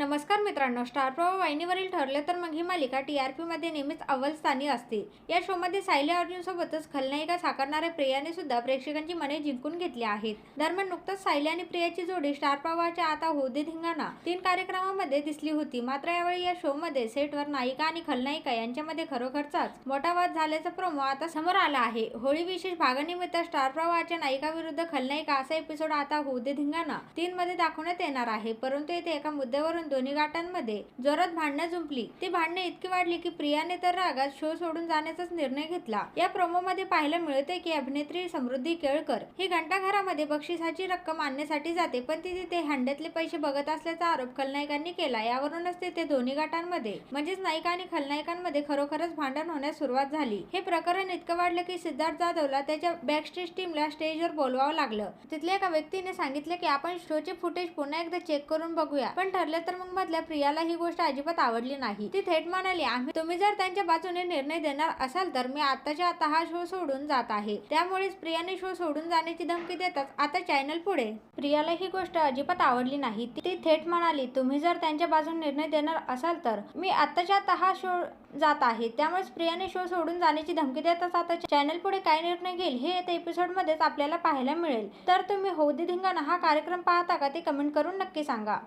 नमस्कार मित्रांनो स्टार प्रवाह वाहिनीवरील ठरले तर मग ही मालिका टी आर पीमध्ये नेहमीच अव्वलस्थानी असते. या शोमध्ये सायली अर्जुनसोबतच खलनायिका साकारणाऱ्या प्रियाने सुद्धा प्रेक्षकांची मने जिंकून घेतली आहेत. दरम्यान नुकतंच सायली आणि प्रियाची जोडी स्टार प्रवाहाच्या आता होदे धिंगाणा तीन कार्यक्रमामध्ये दिसली होती. मात्र यावेळी या शोमध्ये सेटवर नायिका आणि खलनायिका यांच्यामध्ये खरोखरचाच मोठा वाद झाल्याचा प्रोमो आता समोर आला आहे. होळी विशेष भागानिमित्त स्टार प्रवाहाच्या नायिका विरुद्ध खलनायिका असा एपिसोड आता होदे धिंगाणा तीन मध्ये दाखवण्यात येणार आहे. परंतु येथे एका मुद्द्यावरून दोन्ही गाटांमध्ये जोरात भांडणं जुंपली. ती भांडणं इतकी वाढली की प्रियाने तर रागात शो सोडून जाण्याचाच निर्णय घेतला. या प्रोमो मध्ये पाहायला मिळते की अभिनेत्री समृद्धी केळकर ही घंटाघरामध्ये बक्षिसाची रक्कम आणण्यासाठी जाते पण ती तिथे हंड्यातले पैसे बघत असल्याचा आरोप खलनायकांनी केला. यावरूनच तिथे दोन्ही गाटांमध्ये म्हणजेच नायिका आणि खलनायकांमध्ये खरोखरच भांडण होण्यास सुरुवात झाली. हे प्रकरण इतकं वाढलं की सिद्धार्थ जाधवला त्याच्या बॅकस्टेज टीमला स्टेजवर बोलवावं लागलं. तिथल्या एका व्यक्तीने सांगितलं की आपण शोचे फुटेज पुन्हा एकदा चेक करून बघूया. पण ठरलं तर मग मधल्या प्रियाला ही गोष्ट अजिबात आवडली नाही. ती थेट म्हणाली आम्ही तुम्ही जर त्यांच्या बाजूने निर्णय देणार असाल तर मी आताच्या आता हा शो सोडून जात आहे. त्यामुळेच प्रियाने शो सोडून जाण्याची धमकी देताच आता चॅनल पुढे. प्रियाला ही गोष्ट अजिबात आवडली नाही. ती थेट म्हणाली तुम्ही जर त्यांच्या बाजूने निर्णय देणार असाल तर मी आताच्या आता हा शो जात आहे. त्यामुळेच प्रियाने शो सोडून जाण्याची धमकी देताच आता चॅनल पुढे काय निर्णय घेईल हे येत्या एपिसोड मध्येच आपल्याला पाहायला मिळेल. तर तुम्ही होदी धिंगाणा हा कार्यक्रम पाहता का ते कमेंट करून नक्की सांगा.